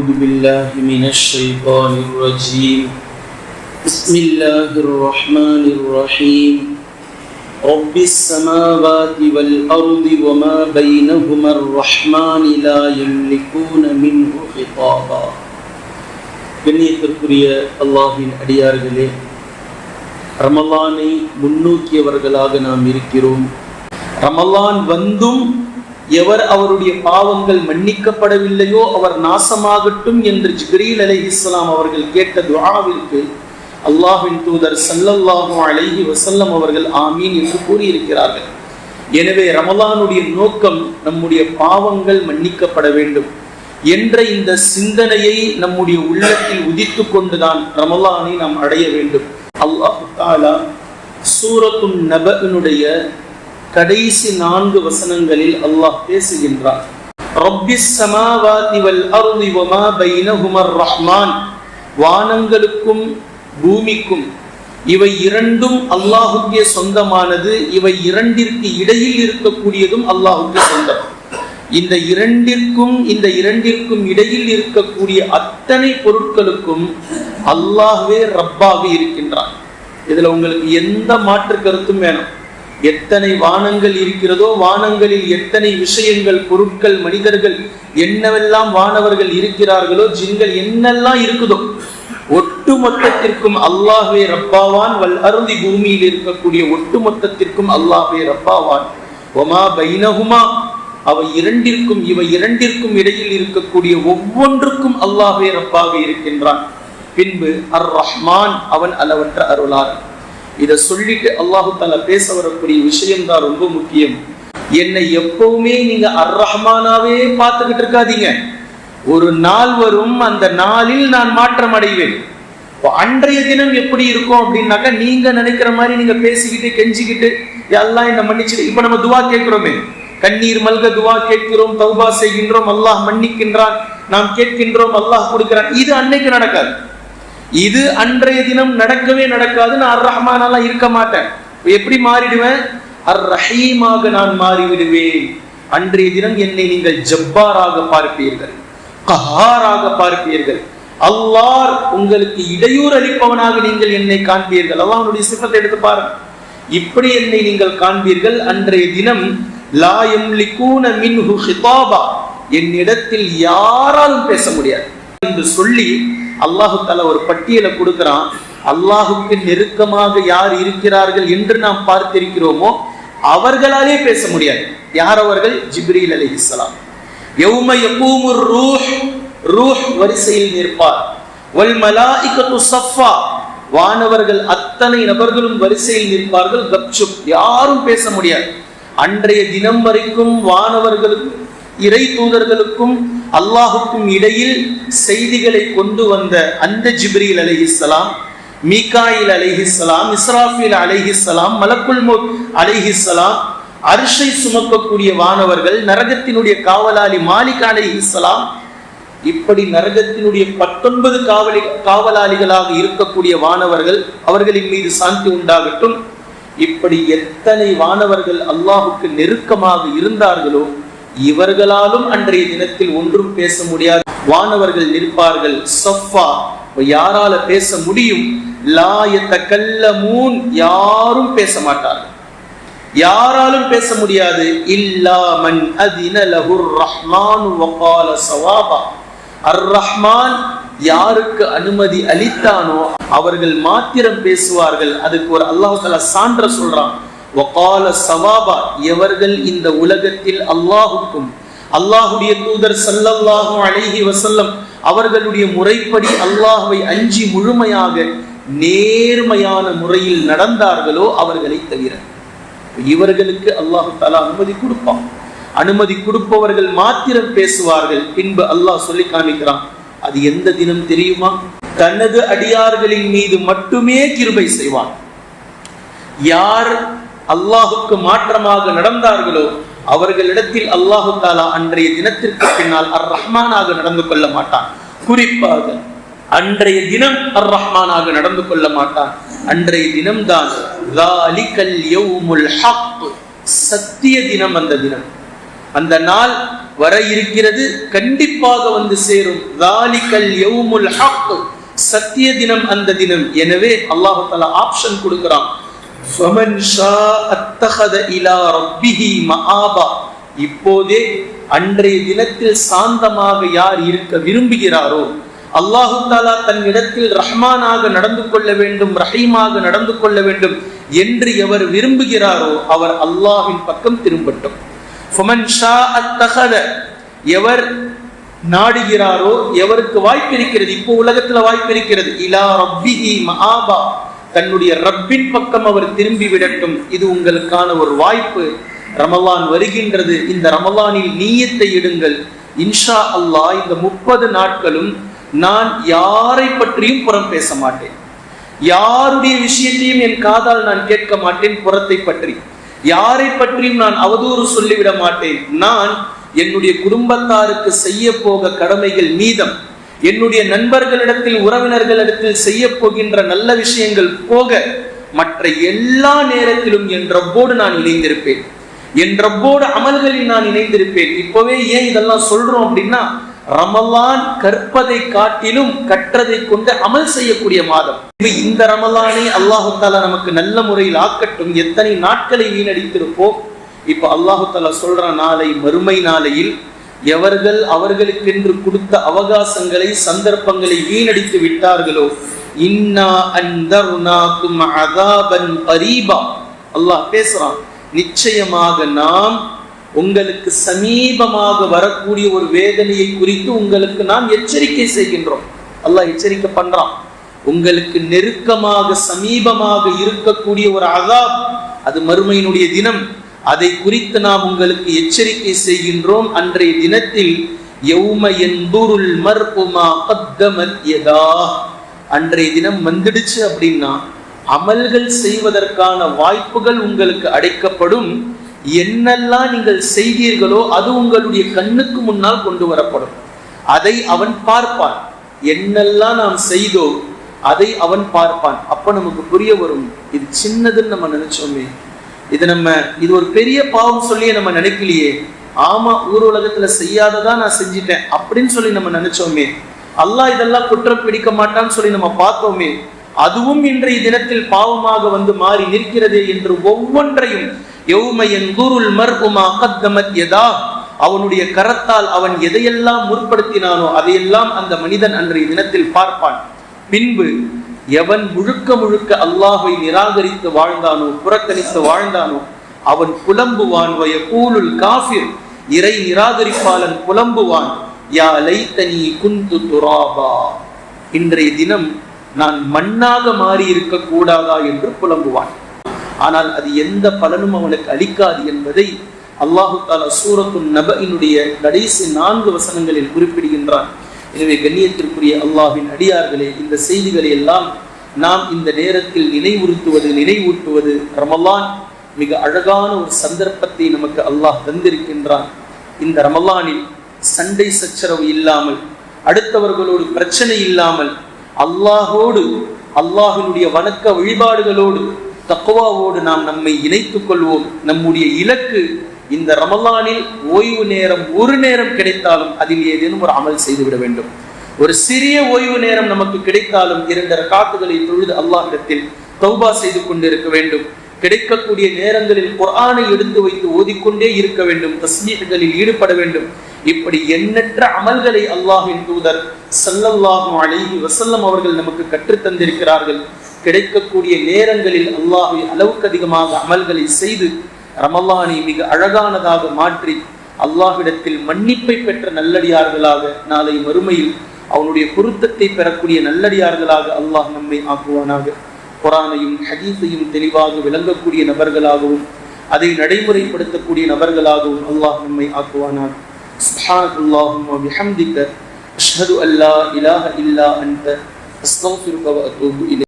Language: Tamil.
أعوذ بالله من الشيطان الرجيم بسم الله الرحمن الرحيم رب السماوات والأرض وما بينهما الرحمن لا يملكون منه خطابا கண்ணியத்திற்குரிய அல்லாஹின் அடியார்களே ரமலானை முன்னோக்கியவர்களாக நாம் இருக்கிறோம் ரமலான் வந்தும் எவர் அவருடைய பாவங்கள் மன்னிக்கப்படவில்லையோ அவர் நாசமாகட்டும் என்று ஜிப்ரீல் அலை இஸ்லாம் அவர்கள் கேட்ட துவாவிற்கு அல்லாஹின் தூதர் சல்லல்லாஹு அலைஹி வசல்லம் அவர்கள் ஆமீன் என்று கூறியிருக்கிறார்கள். எனவே ரமலானுடைய நோக்கம் நம்முடைய பாவங்கள் மன்னிக்கப்பட வேண்டும். என்ற இந்த சிந்தனையை நம்முடைய உள்ளத்தில் உதித்து கொண்டுதான் ரமலானை நாம் அடைய வேண்டும். அல்லாஹு தாலா சூரத்துன் நபனுடைய கடைசி நான்கு வசனங்களில் அல்லாஹ் பேசுகின்றார் ரப்பிஸ் சமாவாதி வல் அர்தி வமா பைனஹுமர் ரஹ்மான். வானங்களுக்கும் பூமிக்கும் இவை இரண்டும் அல்லாஹுக்கே சொந்தமானது இவை இரண்டிற்கு இடையில் இருக்கக்கூடியதும் அல்லாஹுக்கு சொந்தம். இந்த இரண்டிற்கும் இந்த இரண்டிற்கும் இடையில் இருக்கக்கூடிய அத்தனை பொருட்களுக்கும் அல்லாஹுவே ரப்பாக இருக்கின்றான். இதுல உங்களுக்கு எந்த மாற்று கருத்தும் வேணும். எத்தனை வானங்கள் இருக்கிறதோ வானங்களில் எத்தனை விஷயங்கள் பொருட்கள் மனிதர்கள் என்னவெல்லாம் வானவர்கள் இருக்கிறார்களோ ஜின்கள் என்னெல்லாம் இருக்குதோ ஒட்டு மொத்தத்திற்கும் அல்லாஹே ரப்பாவான் வல் அருந்தி பூமியில் இருக்கக்கூடிய ஒட்டு மொத்தத்திற்கும் அல்லாஹே ரப்பாவான். ஒமா பைனகுமா அவை இரண்டிற்கும் இவை இரண்டிற்கும் இடையில் இருக்கக்கூடிய ஒவ்வொன்றுக்கும் அல்லாஹே ரப்பாக இருக்கின்றான். பின்பு அர் ரஹ்மான் அவன் அளவற்ற அருளார் இதை சொல்லிட்டு அல்லாஹு தாலா பேச வரக்கூடிய விஷயம் தான் ரொம்ப முக்கியம். என்னை எப்பவுமே நீங்க அர் ரஹ்மானாவே பார்த்துக்கிட்டு இருக்காதீங்க. ஒரு நாள் வரும் அந்த நாளில் நான் மாற்றம் அடைவேன் அன்றைய தினம் எப்படி இருக்கும் அப்படின்னாக்கா நீங்க நினைக்கிற மாதிரி நீங்க பேசிக்கிட்டு கெஞ்சிக்கிட்டு எல்லாம் என்ன மன்னிச்சுட்டு இப்ப நம்ம துவா கேட்கிறோமே. கண்ணீர் மல்க துவா கேட்கிறோம் தௌபா செய்கின்றோம் அல்லாஹ் மன்னிக்கின்றான் நாம் கேட்கின்றோம் அல்லாஹ் கொடுக்கிறான். இது அன்னைக்கு நடக்காது. இது அன்றைய தினம் நடக்கவே நடக்காது நான் அர் ரஹ்மானாலாம் இருக்க மாட்டேன். எப்படி மாறிடுவேன்? அர் ரஹீமாக நான் மாறிவிடுவேன். அன்றைய தினம் என்னை நீங்கள் ஜப்பாராக பார்ப்பீர்கள். கஹாராக பார்ப்பீர்கள். அல்லார் உங்களுக்கு இடையூறு அளிப்பவனாக நீங்கள் என்னை காண்பீர்கள். அல்லாஹ்வுடைய சிப்பத்தை எடுத்து பாருங்க. இப்படி என்னை நீங்கள் காண்பீர்கள். அன்றைய தினம் லா எம்லிகூன மின்ஹு ஹிதாபா. என்னிடத்தில் யாராலும் பேச முடியாது. என்று சொல்லி அல்லாஹு தாலா ஒரு பட்டியலை கொடுக்கிறான். அல்லாஹுக்கு நெருக்கமாக யார் இருக்கிறார்கள் என்று நாம் பார்த்திருக்கிறோமோ அவர்களாலே பேச முடியாது. யார் அவர்கள்? ஜிப்ரீல் அலி இஸ்லாம் யௌம யகூமு ரூஹ் ரூஹ் வரிசையில் நிற்பார். வல் மலாயிகத்து சஃபா வானவர்கள் அத்தனை நபர்களும் வரிசையில் நிற்பார்கள். கப்சுப் யாரும் பேச முடியாது. அன்றைய தினம் வரைக்கும் வானவர்களுக்கு இறை தூதர்களுக்கும் அல்லாஹுக்கும் இடையில் செய்திகளை கொண்டு வந்த அந்த ஜிப்ரீல் அலிஹிஸ்லாம் மீகாயில் அலிஹிஸ்லாம் இஸ்ராஃபில் அலிஹிஸ்லாம் மலக்குல் மோத் அலிஹிஸ்லாம் அரிசை சுமக்கக்கூடிய வானவர்கள் நரகத்தினுடைய காவலாளி மாலிக் அலிஹிஸ்லாம் இப்படி நரகத்தினுடைய பத்தொன்பது காவலி காவலாளிகளாக இருக்கக்கூடிய வானவர்கள் அவர்களின் மீது சாந்தி உண்டாகட்டும். இப்படி எத்தனை வானவர்கள் அல்லாஹுக்கு நெருக்கமாக இருந்தார்களோ இவர்களாலும் அன்றைய தினத்தில் ஒன்றும் பேச முடியாது. வானவர்கள் நிற்பார்கள் சஃபா யாரால பேச முடியும்? லாயத்த கல்லமூன் யாரும் பேச மாட்டார்கள். யாராலும் பேச முடியாது. இல்லா மன் ரஹ்மான் வகால சவாபா. அர் ரஹ்மான் யாருக்கு அனுமதி அளித்தானோ அவர்கள் மாத்திரம் பேசுவார்கள். அதுக்கு ஒரு அல்லாஹ் சான்ற சொல்றான். வகால சவாபா எவர்கள் இந்த உலகத்தில் அல்லாஹுக்கும் அல்லாஹுடைய தூதர் சல்லல்லாஹு அலைஹி வசல்லம் அவர்களுடைய முறைப்படி அல்லாஹுவை அஞ்சி முழுமையாக நேர்மையான முறையில் நடந்தார்களோ அவர்களை தவிர. இவர்களுக்கு அல்லாஹு தாலா அனுமதி கொடுப்பான். அனுமதி கொடுப்பவர்கள் மாத்திரம் பேசுவார்கள் பின்பு அல்லாஹ் சொல்லி காமிக்கிறான். அது எந்த தினம் தெரியுமா? தனது அடியார்களின் மீது மட்டுமே கிருபை செய்வான். யார் அல்லாஹுக்கு மாற்றமாக நடந்தார்களோ அவர்களிடத்தில் அல்லாஹு தாலா அன்றைய தினத்திற்கு பின்னால் அர் ரஹ்மானாக நடந்து கொள்ள மாட்டான். குறிப்பாக அன்றைய தினம் அர் ரஹ்மானாக நடந்து கொள்ள மாட்டான். அன்றைய தினம்தான் சத்திய தினம் அந்த தினம். அந்த நாள் வர இருக்கிறது கண்டிப்பாக வந்து சேரும். சத்திய தினம் அந்த தினம். எனவே அல்லாஹு தாலா ஆப்ஷன் கொடுக்கிறான். ஃபமன் ஷா அத்தஹத இலா ரப்பிஹி மஆபா இப்போதே அன்றைய தினத்தில் சாந்தமாக யார் இருக்க விரும்புகிறாரோ அல்லாஹு தாலா தன் இடத்தில் ரஹ்மானாக நடந்து கொள்ள வேண்டும் ரஹீமாக நடந்து கொள்ள வேண்டும் என்று எவர் விரும்புகிறாரோ அவர் அல்லாஹின் பக்கம் திரும்பட்டும். ஃபமன் ஷா அத்தஹத எவர் நாடுகிறாரோ எவருக்கு வாய்ப்பு இருக்கிறது? இப்போ உலகத்துல வாய்ப்பு இருக்கிறது. இலா ரப்பிஹி மஆபா. தன்னுடைய ரப்பின் பக்கம் அவர் திரும்பி விடட்டும் இது உங்களுக்கான ஒரு வாய்ப்பு. ரமலான் வருகின்றது. இந்த ரமலானில் நீயத்தை இடுங்கள். இன்ஷா அல்லாஹ் இந்த முப்பது நாட்களும் நான் யாரை பற்றியும் புறம் பேச மாட்டேன். யாருடைய விஷயத்தையும் என் காதால் நான் கேட்க மாட்டேன் புறத்தை பற்றி. யாரை பற்றியும் நான் அவதூறு சொல்லிவிட மாட்டேன். நான் என்னுடைய குடும்பத்தாருக்கு செய்ய போக கடமைகள் மீதம். என்னுடைய நண்பர்களிடத்தில் உறவினர்களிடத்தில் செய்ய போகின்ற நல்ல விஷயங்கள் போக மற்ற எல்லா நேரத்திலும் என் ரப்போடு நான் இணைந்திருப்பேன். என் ரப்போடு அமல்களில் நான் இணைந்திருப்பேன். இப்பவே ஏன் இதெல்லாம் சொல்றோம் அப்படின்னா ரமலான் கற்பதை காட்டிலும் கற்றதை கொண்டு அமல் செய்யக்கூடிய மாதம். இந்த ரமலானை அல்லாஹு தாலா நமக்கு நல்ல முறையில் ஆக்கட்டும். எத்தனை நாட்களை வீணடித்திருப்போம்? இப்ப அல்லாஹு தாலா சொல்ற நாளை மறுமை நாளையில் எவர்கள் அவர்களுக்கென்று கொடுத்த அவகாசங்களை சந்தர்ப்பங்களை வீணடித்து விட்டார்களோ இன்னா அந்தர்னாக்கும் அதாபன் பரீபா அல்லாஹ் பேசுறான் நிச்சயமாக நாம் உங்களுக்கு சமீபமாக வரக்கூடிய ஒரு வேதனையை குறித்து உங்களுக்கு நாம் எச்சரிக்கை செய்கின்றோம். அல்லாஹ் எச்சரிக்கை பண்றான் உங்களுக்கு நெருக்கமாக சமீபமாக இருக்கக்கூடிய ஒரு அதாப் அது மறுமையினுடைய தினம் அதை குறித்து நாம் உங்களுக்கு எச்சரிக்கை செய்கின்றோம். அன்றைய தினத்தில் எவ்ம என்புருள் மர்புமா கத்தமத் யதா. அன்றைய தினம் வந்துடுச்சு அப்படின்னா அமல்கள் செய்வதற்கான வாய்ப்புகள் உங்களுக்கு அடைக்கப்படும். என்னெல்லாம் நீங்கள் செய்தீர்களோ அது உங்களுடைய கண்ணுக்கு முன்னால் கொண்டு வரப்படும். அதை அவன் பார்ப்பான். என்னெல்லாம் நாம் செய்தோம் அதை அவன் பார்ப்பான். அப்ப நமக்கு புரிய வரும் இது சின்னதுன்னு நம்ம நினைச்சோமே. இது நம்ம இது ஒரு பெரிய பாவம் சொல்லியே நம்ம நினைக்கலையே. ஆமா ஊர் உலகத்துல செய்யாததா நான் செஞ்சிட்டேன் அப்படின்னு சொல்லி நம்ம நினைச்சோமே. அல்லாஹ் இதெல்லாம் குற்றம் பிடிக்க மாட்டான்னு சொல்லி நம்ம பார்த்தோமே. அதுவும் இன்றைய தினத்தில் பாவமாக வந்து மாறி நிற்கிறதே என்று ஒவ்வொன்றையும் எவ்மையன் குருள் மர்புமா கத்தமத் எதா அவனுடைய கரத்தால் அவன் எதையெல்லாம் முற்படுத்தினானோ அதையெல்லாம் அந்த மனிதன் அன்றைய தினத்தில் பார்ப்பான். பின்பு எவன் முழுக்க முழுக்க அல்லாஹை நிராகரித்து வாழ்ந்தானோ புறக்கணித்து வாழ்ந்தானோ அவன் புலம்புவான். வய கூலுல் காஃபிர். இறை நிராகரிப்பாளன் புலம்புவான். யா லைத்தனி குந்து துராபா. இன்றைய தினம் நான் மண்ணாக மாறி இருக்க கூடாதா என்று புலம்புவான். ஆனால் அது எந்த பலனும் அவனுக்கு அளிக்காது என்பதை அல்லாஹு தாலா சூரத்து நபையினுடைய கடைசி நான்கு வசனங்களில் குறிப்பிடுகின்றான். எனவே கண்ணியத்திற்குரிய அல்லாஹின் அடியார்களே இந்த செய்திகளை எல்லாம் நாம் இந்த நேரத்தில் நினைவுறுத்துவது நினைவூட்டுவது ரமலான் மிக அழகான ஒரு சந்தர்ப்பத்தை நமக்கு அல்லாஹ் தந்திருக்கின்றான். இந்த ரமலானில் சண்டை சச்சரவு இல்லாமல் அடுத்தவர்களோடு பிரச்சனை இல்லாமல் அல்லாஹோடு அல்லாஹினுடைய வணக்க வழிபாடுகளோடு தக்குவாவோடு நாம் நம்மை இணைத்துக் கொள்வோம். நம்முடைய இலக்கு இந்த ரமலானில் ஓய்வு நேரம் ஒரு நேரம் கிடைத்தாலும் அதில் ஏதேனும் ஒரு அமல் செய்துவிட வேண்டும். ஒரு சிறிய ஓய்வு நேரம் நமக்கு கிடைத்தாலும் இரண்டரை காத்துகளை தொழுது அல்லாஹிடத்தில் தௌபா செய்து கொண்டிருக்க வேண்டும். கிடைக்கக்கூடிய நேரங்களில் குரானை எடுத்து வைத்து ஓதிக்கொண்டே இருக்க வேண்டும். தஸ்மீகளில் ஈடுபட வேண்டும். இப்படி எண்ணற்ற அமல்களை அல்லாஹின் தூதர் சல்லல்லாஹும் அழகி வசல்லம் அவர்கள் நமக்கு கற்றுத் தந்திருக்கிறார்கள். கிடைக்கக்கூடிய நேரங்களில் அல்லாஹை அளவுக்கு அதிகமாக அமல்களை செய்து ரமலானை மிக அழகானதாக மாற்றி அல்லாஹ்விடத்தில் மன்னிப்பை பெற்ற நல்லடியார்களாக நாளை மறுமையில் அவனுடைய பொருத்தத்தை பெறக்கூடிய நல்லடியார்களாக அல்லாஹ் நம்மை ஆக்குவானாக குரானையும் ஹதீஸையும் தெளிவாக விளங்கக்கூடிய நபர்களாகவும் அதை நடைமுறைப்படுத்தக்கூடிய நபர்களாகவும் அல்லாஹ் நம்மை ஆக்குவானாக سبحانك اللهم وبحمدك أشهد أن لا إله إلا أنت أستغفرك وأتوب إليك